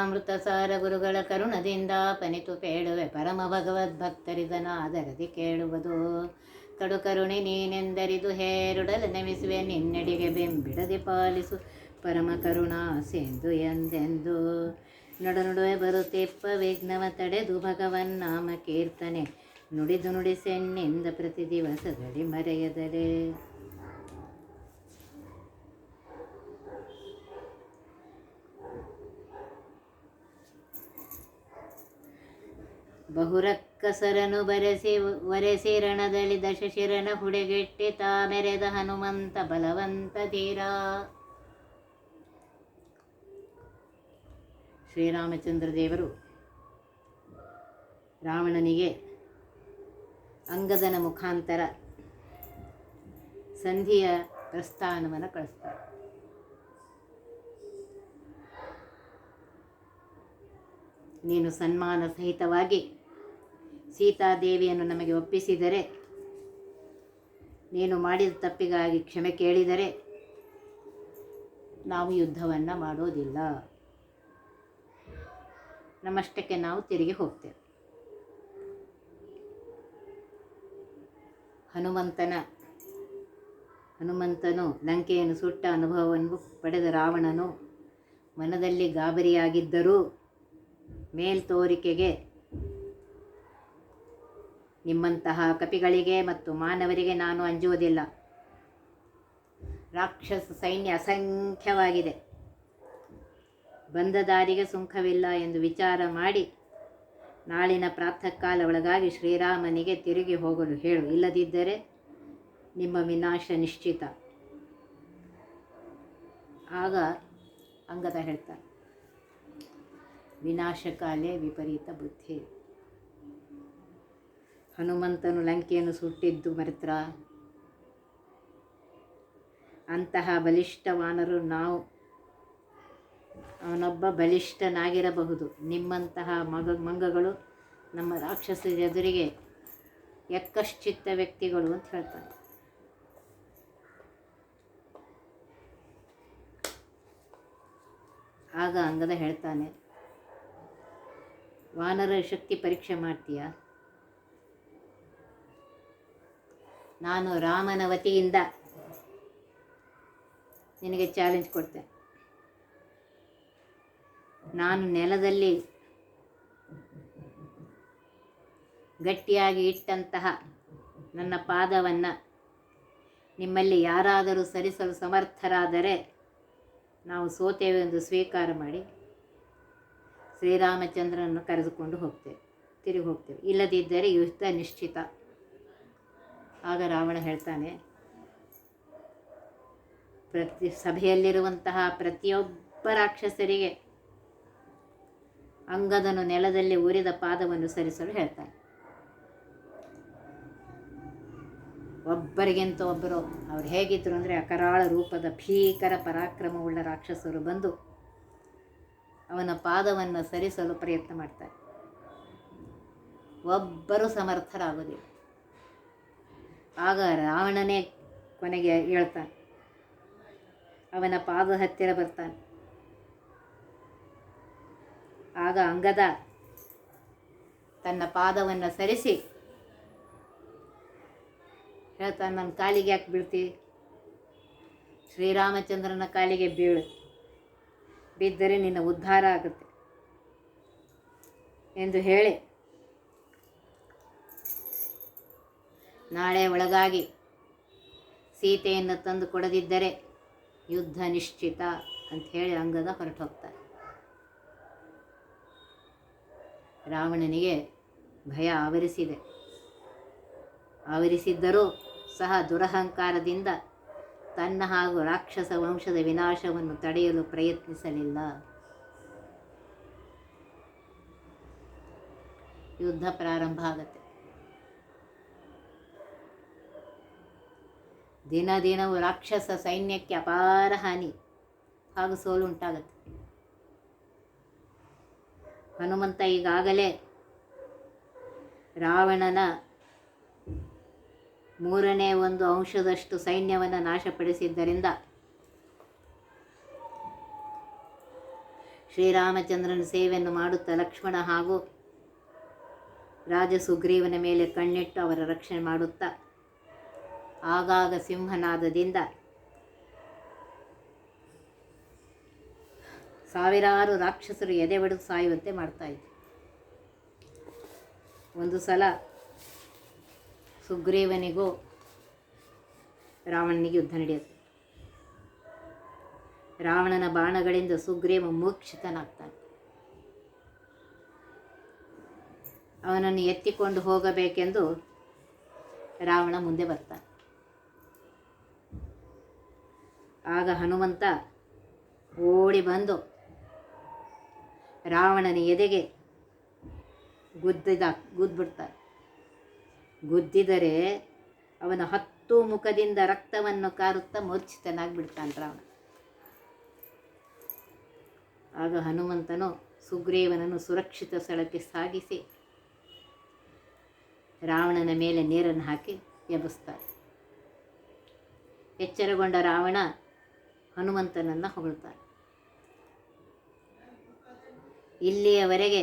ಅಮೃತ ಸಾರ ಗುರುಗಳ ಕರುಣದಿಂದ ಪನಿತು ಪೇಳುವೆ ಪರಮ ಭಗವದ್ಭಕ್ತರಿದನಾದರದಿ ಕೇಳುವುದು. ಕಡು ಕರುಣೆ ನೀನೆಂದರಿದು ಹೇರುಡಲು ನೆಮಿಸುವೆ. ನಿನ್ನೆಡೆಗೆ ಬೆಂಬಿಡದೆ ಪಾಲಿಸು. ಪರಮ ಕರುಣಾ ಸೆಂದು ಎಂದೆಂದು. ನಡು ನಡುವೆ ಬರುತ್ತಿಪ್ಪ ವಿಘ್ನವ ತಡೆದು ಭಗವನ್ ನಾಮ ಕೀರ್ತನೆ. ನುಡಿದು ನುಡಿಸೆನ್ನಿಂದ ಪ್ರತಿ ದಿವಸದಲ್ಲಿ ಮರೆಯದಲೇ. ಬಹುರಕ್ಕಸರನು ಬರೆಸಿ, ಒರೆಸಿ ರಣದಲ್ಲಿ ದಶಶಿರನ ಹುಡೆಗೆಟ್ಟಿ ತಾ ಮೆರೆದ ಹನುಮಂತ ಬಲವಂತ ಧೀರ ಶ್ರೀರಾಮಚಂದ್ರ ದೇವರು ರಾವಣನಿಗೆ ಅಂಗದನ ಮುಖಾಂತರ ಸಂಧಿಯ ಪ್ರಸ್ಥಾನವನ್ನು ಕಳಿಸ್ತಾರೆ. ನೀನು ಸನ್ಮಾನ ಸಹಿತವಾಗಿ ಸೀತಾದೇವಿಯನ್ನು ನಮಗೆ ಒಪ್ಪಿಸಿದರೆ, ನೀನು ಮಾಡಿದ ತಪ್ಪಿಗಾಗಿ ಕ್ಷಮೆ ಕೇಳಿದರೆ ನಾವು ಯುದ್ಧವನ್ನು ಮಾಡೋದಿಲ್ಲ. ನಮ್ಮಷ್ಟಕ್ಕೆ ನಾವು ತಿರುಗಿ ಹೋಗ್ತೇವೆ. ಹನುಮಂತನ, ಹನುಮಂತನು ಲಂಕೆಯನ್ನು ಸುಟ್ಟ ಅನುಭವವನ್ನು ಪಡೆದ ರಾವಣನು ಮನದಲ್ಲಿ ಗಾಬರಿಯಾಗಿದ್ದರೂ ಮೇಲ್ತೋರಿಕೆಗೆ ನಿಮ್ಮಂತಹ ಕಪಿಗಳಿಗೆ ಮತ್ತು ಮಾನವರಿಗೆ ನಾನು ಅಂಜುವುದಿಲ್ಲ. ರಾಕ್ಷಸ ಸೈನ್ಯ ಅಸಂಖ್ಯವಾಗಿದೆ. ಬಂದ ದಾರಿಗೆ ಸುಂಕವಿಲ್ಲ ಎಂದು ವಿಚಾರ ಮಾಡಿ ನಾಳಿನ ಪ್ರಾತಃ ಕಾಲ ಒಳಗಾಗಿ ಶ್ರೀರಾಮನಿಗೆ ತಿರುಗಿ ಹೋಗಲು ಹೇಳು. ಇಲ್ಲದಿದ್ದರೆ ನಿಮ್ಮ ವಿನಾಶ ನಿಶ್ಚಿತ. ಆಗ ಅಂಗದ ಹೇಳ್ತಾರೆ ವಿನಾಶಕಾಲೇ ವಿಪರೀತ ಬುದ್ಧಿ. ಹನುಮಂತನು ಲಂಕೆಯನ್ನು ಸುಟ್ಟಿದ್ದು ಮರಿತ್ರ. ಅಂತಹ ಬಲಿಷ್ಠವಾನರು ನಾವು. ಅವನೊಬ್ಬ ಬಲಿಷ್ಠನಾಗಿರಬಹುದು. ನಿಮ್ಮಂತಹ ಮಗ, ಮಂಗಗಳು ನಮ್ಮ ರಾಕ್ಷಸರ ಎದುರಿಗೆ ಎಕ್ಕಶ್ಚಿತ್ತ ವ್ಯಕ್ತಿಗಳು ಅಂತ ಹೇಳ್ತಾರೆ. ಆಗ ಅಂಗದ ಹೇಳ್ತಾನೆ, ವಾನರ ಶಕ್ತಿ ಪರೀಕ್ಷೆ ಮಾಡ್ತೀಯಾ? ನಾನು ರಾಮನ ವತಿಯಿಂದ ನಿನಗೆ ಚಾಲೆಂಜ್ ಕೊಡ್ತೆ. ನಾನು ನೆಲದಲ್ಲಿ ಗಟ್ಟಿಯಾಗಿ ಇಟ್ಟಂತಹ ನನ್ನ ಪಾದವನ್ನು ನಿಮ್ಮಲ್ಲಿ ಯಾರಾದರೂ ಸರಿಸಲು ಸಮರ್ಥರಾದರೆ ನಾವು ಸೋತೇವೆ ಎಂದು ಸ್ವೀಕಾರ ಮಾಡಿ ಶ್ರೀರಾಮಚಂದ್ರನನ್ನು ಕರೆದುಕೊಂಡು ಹೋಗ್ತೇವೆ. ತಿರುಗಿ ಹೋಗ್ತೇವೆ. ಇಲ್ಲದಿದ್ದರೆ ಯುದ್ಧ ನಿಶ್ಚಿತ. ಆಗ ರಾವಣ ಹೇಳ್ತಾನೆ, ಪ್ರತಿ ಸಭೆಯಲ್ಲಿರುವಂತಹ ಪ್ರತಿಯೊಬ್ಬ ರಾಕ್ಷಸರಿಗೆ ಅಂಗದನು ನೆಲದಲ್ಲಿ ಉರಿದ ಪಾದವನ್ನು ಸರಿಸಲು ಹೇಳ್ತಾನೆ. ಒಬ್ಬರಿಗಿಂತ ಒಬ್ಬರು, ಅವ್ರು ಹೇಗಿದ್ರು ಅಂದರೆ ಅಕರಾಳ ರೂಪದ ಭೀಕರ ಪರಾಕ್ರಮವುಳ್ಳ ರಾಕ್ಷಸರು ಬಂದು ಅವನ ಪಾದವನ್ನು ಸರಿಸಲು ಪ್ರಯತ್ನ ಮಾಡ್ತಾರೆ. ಒಬ್ಬರು ಸಮರ್ಥರಾಗೋದಿಲ್ಲ ಆಗ ರಾವಣನೇ ಕೊನೆಗೆ ಹೇಳ್ತಾನೆ. ಅವನ ಪಾದ ಹತ್ತಿರ ಬರ್ತಾನೆ. ಆಗ ಅಂಗದ ತನ್ನ ಪಾದವನ್ನು ಸರಿಸಿ, ಹೇಳ್ತಾನೆ, ನನ್ನ ಕಾಲಿಗೆ ಯಾಕೆ ಬೀಳ್ತಿ? ಶ್ರೀರಾಮಚಂದ್ರನ ಕಾಲಿಗೆ ಬೀಳು. ಬಿದ್ದರೆ ನಿನ್ನ ಉದ್ಧಾರ ಆಗುತ್ತೆ. ಎಂದು ಹೇಳಿ ನಾಳೆ ಒಳಗಾಗಿ ಸೀತೆಯನ್ನು ತಂದು ಕೊಡದಿದ್ದರೆ ಯುದ್ಧ ನಿಶ್ಚಿತ ಅಂತ ಹೇಳಿ ಅಂಗದ ಹೊರಟು ಹೋಗ್ತಾರೆ. ರಾವಣನಿಗೆ ಭಯ ಆವರಿಸಿದೆ. ಆವರಿಸಿದ್ದರೂ ಸಹ ದುರಹಂಕಾರದಿಂದ ತನ್ನ ಹಾಗೂ ರಾಕ್ಷಸ ವಂಶದ ವಿನಾಶವನ್ನು ತಡೆಯಲು ಪ್ರಯತ್ನಿಸಲಿಲ್ಲ. ಯುದ್ಧ ಪ್ರಾರಂಭ ಆಗತ್ತೆ. ದಿನ ದಿನವೂ ರಾಕ್ಷಸ ಸೈನ್ಯಕ್ಕೆ ಅಪಾರ ಹಾನಿ. ಹಾಗೂ ಸೋಲು ಉಂಟಾಗತ್ತೆ. ಹನುಮಂತ ಈಗಾಗಲೇ ರಾವಣನ ಮೂರನೇ ಒಂದು ಅಂಶದಷ್ಟು ಸೈನ್ಯವನ್ನು ನಾಶಪಡಿಸಿದ್ದರಿಂದ ಶ್ರೀರಾಮಚಂದ್ರನ ಸೇವೆಯನ್ನು ಮಾಡುತ್ತಾ ಲಕ್ಷ್ಮಣ ಹಾಗೂ ರಾಜ ಸುಗ್ರೀವನ ಮೇಲೆ ಕಣ್ಣಿಟ್ಟು ಅವರ ರಕ್ಷಣೆ ಮಾಡುತ್ತಾ ಆಗಾಗ ಸಿಂಹನಾದದಿಂದ ಸಾವಿರಾರು ರಾಕ್ಷಸರು ಎದೆ ಬಡಿದು ಸಾಯುವಂತೆ ಮಾಡ್ತಾ ಇದ್ರು ಒಂದು ಸಲ ಸುಗ್ರೀವನಿಗೂ ರಾವಣನಿಗೆ ಯುದ್ಧ ನಡೆಯುತ್ತೆ. ರಾವಣನ ಬಾಣಗಳಿಂದ ಸುಗ್ರೀವ ಮೂಕ್ಷಿತನಾಗ್ತಾನೆ. ಅವನನ್ನು ಎತ್ತಿಕೊಂಡು ಹೋಗಬೇಕೆಂದು ರಾವಣ ಮುಂದೆ ಬರ್ತಾನೆ. ಆಗ ಹನುಮಂತ ಓಡಿ ಬಂದು ರಾವಣನ ಎದೆಗೆ ಗುದ್ದಿದ ಗುದ್ಬಿಡ್ತಾರೆ ಗುದ್ದಿದರೆ ಅವನ ಹತ್ತು ಮುಖದಿಂದ ರಕ್ತವನ್ನು ಕಾರುತ್ತಾ ಮೂರ್ಛಿತನಾಗಿ ಬಿಡ್ತಾನೆ ರಾವಣ. ಆಗ ಹನುಮಂತನು ಸುಗ್ರೀವನನ್ನು ಸುರಕ್ಷಿತ ಸ್ಥಳಕ್ಕೆ ಸಾಗಿಸಿ ರಾವಣನ ಮೇಲೆ ನೀರನ್ನು ಹಾಕಿ ಎಬ್ಬಿಸ್ತಾರೆ ಎಚ್ಚರಗೊಂಡ ರಾವಣ ಹನುಮಂತನನ್ನು ಹೊಗಳ್ತಾರೆ. ಇಲ್ಲಿಯವರೆಗೆ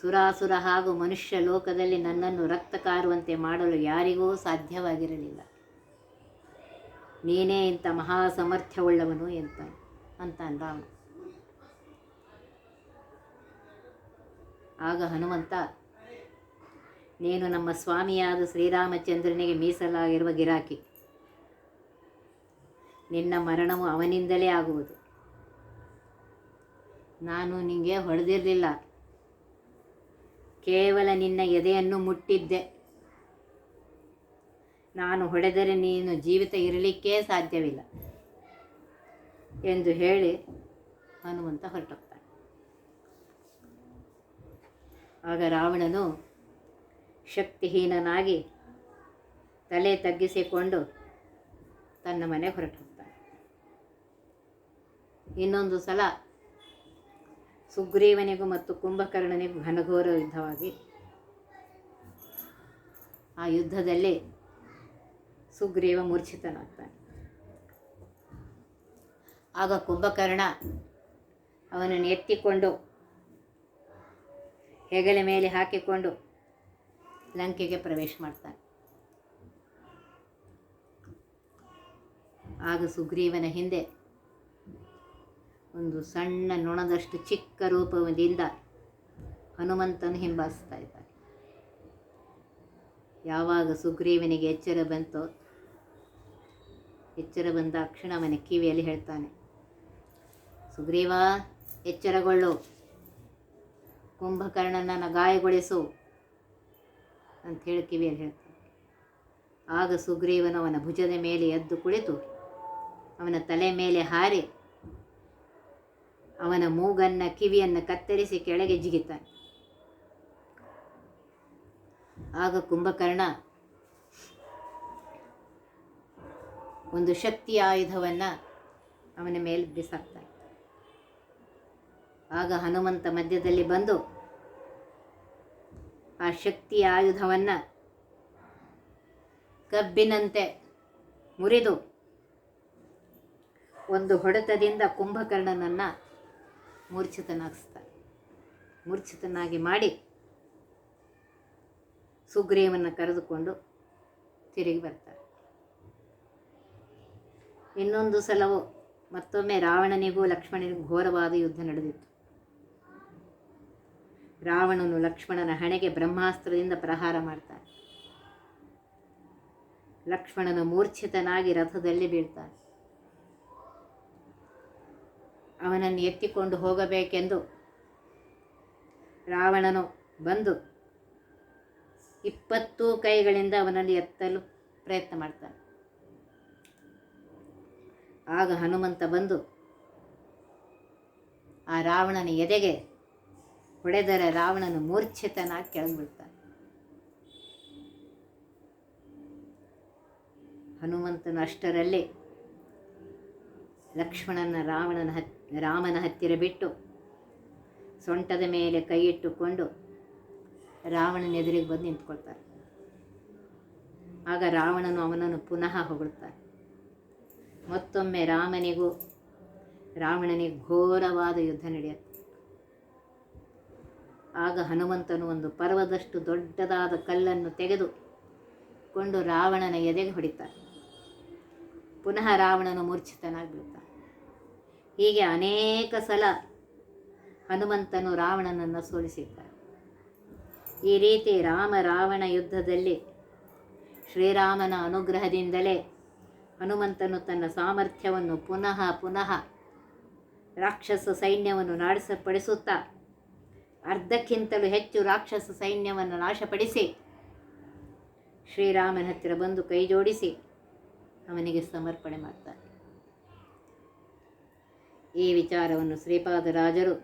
ಸುರಾಸುರ ಹಾಗೂ ಮನುಷ್ಯ ಲೋಕದಲ್ಲಿ ನನ್ನನ್ನು ರಕ್ತ ಕಾರುವಂತೆ ಮಾಡಲು ಯಾರಿಗೂ ಸಾಧ್ಯವಾಗಿರಲಿಲ್ಲ. ನೀನೇ ಇಂಥ ಮಹಾ ಸಮರ್ಥ್ಯವುಳ್ಳವನು ಎಂತ ಅಂತ ರಾವಣ ಆಗ ಹನುಮಂತ, ನೀನು ನಮ್ಮ ಸ್ವಾಮಿಯಾದ ಶ್ರೀರಾಮಚಂದ್ರನಿಗೆ ಮೀಸಲಾಗಿರುವ ಗಿರಾಕಿ. ನಿನ್ನ ಮರಣವು ಅವನಿಂದಲೇ ಆಗುವುದು. ನಾನು ನಿನಗೆ ಹೊಡೆದಿರಲಿಲ್ಲ. ಕೇವಲ ನಿನ್ನ ಎದೆಯನ್ನು ಮುಟ್ಟಿದ್ದೆ. ನಾನು ಹೊಡೆದರೆ ನೀನು ಜೀವಿತ ಇರಲಿಕ್ಕೇ ಸಾಧ್ಯವಿಲ್ಲ ಎಂದು ಹೇಳಿ ಹನುಮಂತ ಹೊರಟೋಗ್ತಾನೆ. ಆಗ ರಾವಣನು ಶಕ್ತಿಹೀನನಾಗಿ ತಲೆ ತಗ್ಗಿಸಿಕೊಂಡು ತನ್ನ ಮನೆಗೆ ಹೊರಟು. ಇನ್ನೊಂದು ಸಲ ಸುಗ್ರೀವನಿಗೂ ಮತ್ತು ಕುಂಭಕರ್ಣನಿಗೂ ಘನಘೋರ ಯುದ್ಧವಾಗಿ ಆ ಯುದ್ಧದಲ್ಲಿ ಸುಗ್ರೀವ ಮೂರ್ಛಿತನಾಗ್ತಾನೆ. ಆಗ ಕುಂಭಕರ್ಣ ಅವನನ್ನು ಎತ್ತಿಕೊಂಡು ಹೆಗಲ ಮೇಲೆ ಹಾಕಿಕೊಂಡು ಲಂಕೆಗೆ ಪ್ರವೇಶ ಮಾಡ್ತಾನೆ. ಆಗ ಸುಗ್ರೀವನ ಹಿಂದೆ ಒಂದು ಸಣ್ಣ ನೊಣದಷ್ಟು ಚಿಕ್ಕ ರೂಪದಿಂದ ಹನುಮಂತನು ಹಿಂಬಾಲಿಸ್ತಾ ಇದ್ದಾನೆ. ಯಾವಾಗ ಸುಗ್ರೀವನಿಗೆ ಎಚ್ಚರ ಬಂತೋ, ಎಚ್ಚರ ಬಂದಾಕ್ಷಣ ಅವನ ಕಿವಿಯಲ್ಲಿ ಹೇಳ್ತಾನೆ, ಸುಗ್ರೀವ, ಎಚ್ಚರಗೊಳ್ಳು. ಕುಂಭಕರ್ಣನನ್ನು ಗಾಯಗೊಳಿಸು. ಅಂತ ಹೇಳಿ ಕಿವಿಯಲ್ಲಿ ಹೇಳ್ತಾನೆ. ಆಗ ಸುಗ್ರೀವನು ಅವನ ಭುಜದ ಮೇಲೆ ಎದ್ದು ಕುಳಿತು, ಅವನ ತಲೆ ಮೇಲೆ ಹಾರಿ ಅವನ ಮೂಗನ್ನ, ಕಿವಿಯನ್ನು ಕತ್ತರಿಸಿ ಕೆಳಗೆ ಜಿಗಿತಾನೆ. ಆಗ ಕುಂಭಕರ್ಣ ಒಂದು ಶಕ್ತಿ ಆಯುಧವನ್ನು ಅವನ ಮೇಲೆ ಬಿಸಾಕ್ತಾನೆ. ಆಗ ಹನುಮಂತ ಮಧ್ಯದಲ್ಲಿ ಬಂದು ಆ ಶಕ್ತಿ ಆಯುಧವನ್ನು ಕಬ್ಬಿನಂತೆ ಮುರಿದು ಒಂದು ಹೊಡೆತದಿಂದ ಕುಂಭಕರ್ಣನನ್ನು ಮೂರ್ಛಿತನಾಗಿಸ್ತಾರೆ. ಮೂರ್ಛಿತನಾಗಿ ಮಾಡಿ ಸುಗ್ರೀವನ್ನು ಕರೆದುಕೊಂಡು ತಿರುಗಿ ಬರ್ತಾರೆ. ಇನ್ನೊಂದು ಸಲವು ಮತ್ತೊಮ್ಮೆ ರಾವಣನಿಗೂ ಲಕ್ಷ್ಮಣನಿಗೂ ಘೋರವಾದ ಯುದ್ಧ ನಡೆದಿತ್ತು. ರಾವಣನು ಲಕ್ಷ್ಮಣನ ಹಣೆಗೆ ಬ್ರಹ್ಮಾಸ್ತ್ರದಿಂದ ಪ್ರಹಾರ ಮಾಡ್ತಾನೆ. ಲಕ್ಷ್ಮಣನು ಮೂರ್ಛಿತನಾಗಿ ರಥದಲ್ಲಿ ಬೀಳ್ತಾನೆ. ಅವನನ್ನು ಎತ್ತಿಕೊಂಡು ಹೋಗಬೇಕೆಂದು ರಾವಣನು ಬಂದು ಇಪ್ಪತ್ತು ಕೈಗಳಿಂದ ಅವನನ್ನು ಎತ್ತಲು ಪ್ರಯತ್ನ ಮಾಡ್ತಾನೆ. ಆಗ ಹನುಮಂತ ಬಂದು ಆ ರಾವಣನ ಎದೆಗೆ ಹೊಡೆದರೆ ರಾವಣನು ಮೂರ್ಛಿತನಾಗಿ ಕೆಳಗಿಬಿಡ್ತಾನೆ ಹನುಮಂತನು ಅಷ್ಟರಲ್ಲಿ ಲಕ್ಷ್ಮಣನ ರಾವಣನ ಹತ್, ರಾಮನ ಹತ್ತಿರ ಬಿಟ್ಟು ಸೊಂಟದ ಮೇಲೆ ಕೈ ಇಟ್ಟುಕೊಂಡು ರಾವಣನ ಎದುರಿಗೆ ಬಂದು ನಿಂತ್ಕೊಳ್ತಾರೆ. ಆಗ ರಾವಣನು ಅವನನ್ನು ಪುನಃ ಹೊಗಳ್ತಾರೆ. ಮತ್ತೊಮ್ಮೆ ರಾಮನಿಗೂ, ರಾವಣನಿಗೆ ಘೋರವಾದ ಯುದ್ಧ ನಡೆಯುತ್ತೆ. ಆಗ ಹನುಮಂತನು ಒಂದು ಪರ್ವದಷ್ಟು ದೊಡ್ಡದಾದ ಕಲ್ಲನ್ನು ತೆಗೆದು ಕೊಂಡು ರಾವಣನ ಎದೆಗೆ ಹೊಡಿತಾನೆ. ಪುನಃ ರಾವಣನು ಮೂರ್ಛಿತನಾಗಿ ಬೀಳ್ತಾನೆ ಹೀಗೆ ಅನೇಕ ಸಲ ಹನುಮಂತನು ರಾವಣನನ್ನು ಸೋಲಿಸಿದ್ದಾನೆ ಈ ರೀತಿ ರಾಮ ರಾವಣ ಯುದ್ಧದಲ್ಲಿ ಶ್ರೀರಾಮನ ಅನುಗ್ರಹದಿಂದಲೇ ಹನುಮಂತನು ತನ್ನ ಸಾಮರ್ಥ್ಯವನ್ನು ಪುನಃ ಪುನಃ ರಾಕ್ಷಸ ಸೈನ್ಯವನ್ನು ನಾಡಿಸಪಡಿಸುತ್ತಾ ಅರ್ಧಕ್ಕಿಂತಲೂ ಹೆಚ್ಚು ರಾಕ್ಷಸ ಸೈನ್ಯವನ್ನು ನಾಶಪಡಿಸಿ ಶ್ರೀರಾಮನ ಹತ್ತಿರ ಬಂದು ಕೈ ಜೋಡಿಸಿ ಅವನಿಗೆ ಸಮರ್ಪಣೆ ಮಾಡ್ತಾರೆ ಈ ವಿಚಾರವನ್ನು ಶ್ರೀಪಾದರಾಜರು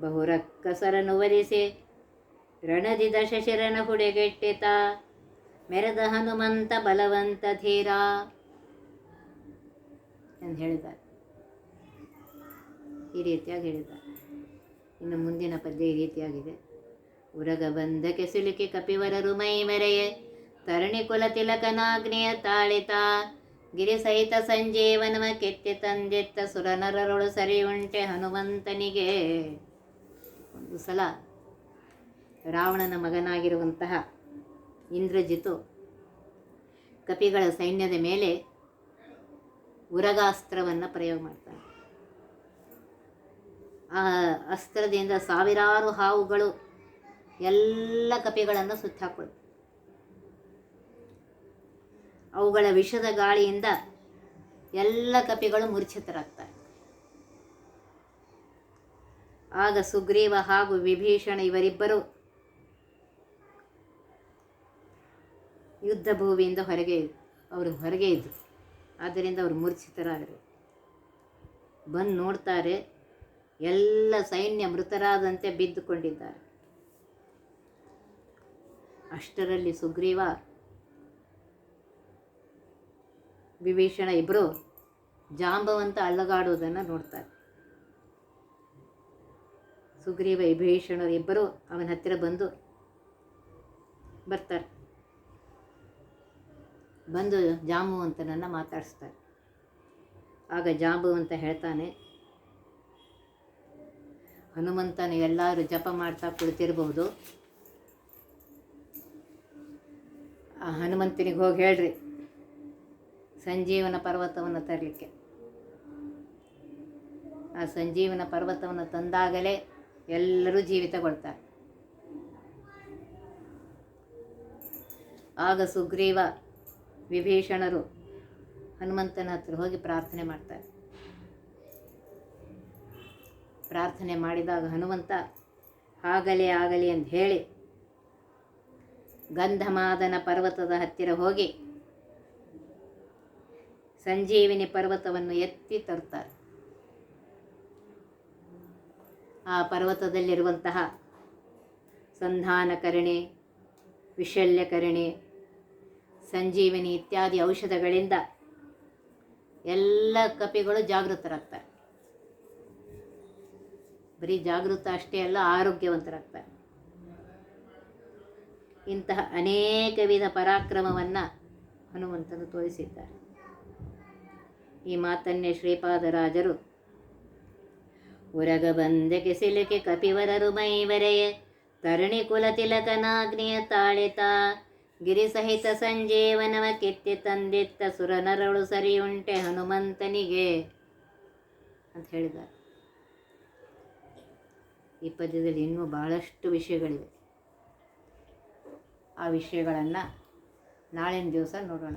ಬಹುರಕ್ಕಸರನ್ನು ವರಿಸಿ ರಣದಿ ಶಶಿರನ ಹುಡೆಗೆಟ್ಟಿತ ಮೆರೆದ ಹನುಮಂತ ಬಲವಂತ ಧೀರ ಎಂದು ಹೇಳಿದ್ದಾರೆ. ಈ ರೀತಿಯಾಗಿ ಹೇಳಿದ್ದಾರೆ. ಇನ್ನು ಮುಂದಿನ ಪದ್ಯ ಈ ರೀತಿಯಾಗಿದೆ. ಉರಗ ಬಂದಕ್ಕೆ ಸಿಲುಕಿ ಕಪಿವರರು ಮೈ ಮೆರೆಯೆ ತರಣಿ ಕುಲ ತಿಲಕನಾಗ್ನೇಯ ತಾಳಿತ. ಗಿರಿ ಸಹಿತ ಸಂಜೀವನವ ಕೆತ್ತಿ ತಂದೆತ್ತ ಸುರನರರೊಳು ಸರಿ ಉಂಟೆ ಹನುಮಂತನಿಗೆ. ಒಂದು ಸಲ ರಾವಣನ ಮಗನಾಗಿರುವಂತಹ ಇಂದ್ರಜಿತು ಕಪಿಗಳ ಸೈನ್ಯದ ಮೇಲೆ ಉರಗಾಸ್ತ್ರವನ್ನು ಪ್ರಯೋಗ ಮಾಡ್ತಾನೆ ಆ ಅಸ್ತ್ರದಿಂದ ಸಾವಿರಾರು ಹಾವುಗಳು ಎಲ್ಲ ಕಪಿಗಳನ್ನು ಸುತ್ತಾಕೊಳ್ತು ಅವುಗಳ ವಿಷದ ಗಾಳಿಯಿಂದ ಎಲ್ಲ ಕಪಿಗಳು ಮೂರ್ಛಿತರಾಗ್ತಾರೆ. ಆಗ ಸುಗ್ರೀವ ಹಾಗೂ ವಿಭೀಷಣ ಇವರಿಬ್ಬರು ಯುದ್ಧ ಭೂಮಿಯಿಂದ ಹೊರಗೆ ಅವರು ಹೊರಗೆ ಇದ್ದರು ಆದ್ದರಿಂದ ಅವರು ಮೂರ್ಛಿತರಾದರು. ಬಂದು ನೋಡ್ತಾರೆ, ಎಲ್ಲ ಸೈನ್ಯ ಮೃತರಾದಂತೆ ಬಿದ್ದುಕೊಂಡಿದ್ದಾರೆ. ಅಷ್ಟರಲ್ಲಿ ಸುಗ್ರೀವ ವಿಭೀಷಣ ಇಬ್ಬರು ಜಾಂಬವಂತ ಅಲ್ಲಗಾಡುವುದನ್ನು ನೋಡ್ತಾರೆ. ಸುಗ್ರೀವ ವಿಭೀಷಣರು ಇಬ್ಬರು ಅವನ ಹತ್ತಿರ ಬಂದು ಬರ್ತಾರೆ. ಬಂದು ಜಾಂಬುವಂತನನ್ನು ಮಾತಾಡಿಸ್ತಾರೆ. ಆಗ ಜಾಂಬುವಂತ ಹೇಳ್ತಾನೆ, ಹನುಮಂತನು ಎಲ್ಲರೂ ಜಪ ಮಾಡ್ತಾ ಕುಳಿತಿರಬಹುದು ಆ ಹನುಮಂತನಿಗೆ ಹೋಗಿ ಹೇಳ್ರಿ. ಸಂಜೀವನ ಪರ್ವತವನ್ನು ತರಲಿಕ್ಕೆ. ಆ ಸಂಜೀವನ ಪರ್ವತವನ್ನು ತಂದಾಗಲೇ ಎಲ್ಲರೂ ಜೀವಿತಗೊಳ್ತಾರೆ. ಆಗ ಸುಗ್ರೀವ, ವಿಭೀಷಣರು ಹನುಮಂತನ ಹತ್ರ ಹೋಗಿ ಪ್ರಾರ್ಥನೆ ಮಾಡ್ತಾರೆ. ಪ್ರಾರ್ಥನೆ ಮಾಡಿದಾಗ ಹನುಮಂತ ಆಗಲಿ ಆಗಲಿ ಅಂತ ಹೇಳಿ ಗಂಧಮಾದನ ಪರ್ವತದ ಹತ್ತಿರ ಹೋಗಿ ಸಂಜೀವಿನಿ ಪರ್ವತವನ್ನು ಎತ್ತಿ ತರ್ತಾರೆ. ಆ ಪರ್ವತದಲ್ಲಿರುವಂತಹ ಸಂಧಾನಕರಣಿ, ವಿಶಲ್ಯಕರಣಿ, ಸಂಜೀವಿನಿ ಇತ್ಯಾದಿ ಔಷಧಗಳಿಂದ ಎಲ್ಲ ಕಪಿಗಳು ಜಾಗೃತರಾಗ್ತಾರೆ. ಬರೀ ಜಾಗೃತ ಅಷ್ಟೇ ಅಲ್ಲ, ಆರೋಗ್ಯವಂತರಾಗ್ತಾರೆ. ಇಂತಹ ಅನೇಕ ವಿಧ ಪರಾಕ್ರಮವನ್ನು ಹನುಮಂತನು ತೋರಿಸಿದ್ದಾರೆ. ಈ ಮಾತನ್ನೇ ಶ್ರೀಪಾದರಾಜರು. ಉರಗ ಬಂದೆಗೆ ಸಿಲುಕೆ ಕಪಿವರರು ಮೈವರೆಯ ತರಣಿ ಕುಲ ತಿಲಕನಾಗ್ನಿಯ ತಾಳಿತ. ಗಿರಿ ಸಹಿತ ಸಂಜೀವನವ ಕಿತ್ತಿ ತಂದಿತ್ತ ಸುರನರಳು ಸರಿಯುಂಟೆ ಹನುಮಂತನಿಗೆ ಅಂತ ಹೇಳಿದ ಈ ಪದ್ಯದಲ್ಲಿ ಇನ್ನೂ ಬಹಳಷ್ಟು ವಿಷಯಗಳಿವೆ. ಆ ವಿಷಯಗಳನ್ನು ನಾಳಿನ ದಿವಸ ನೋಡೋಣ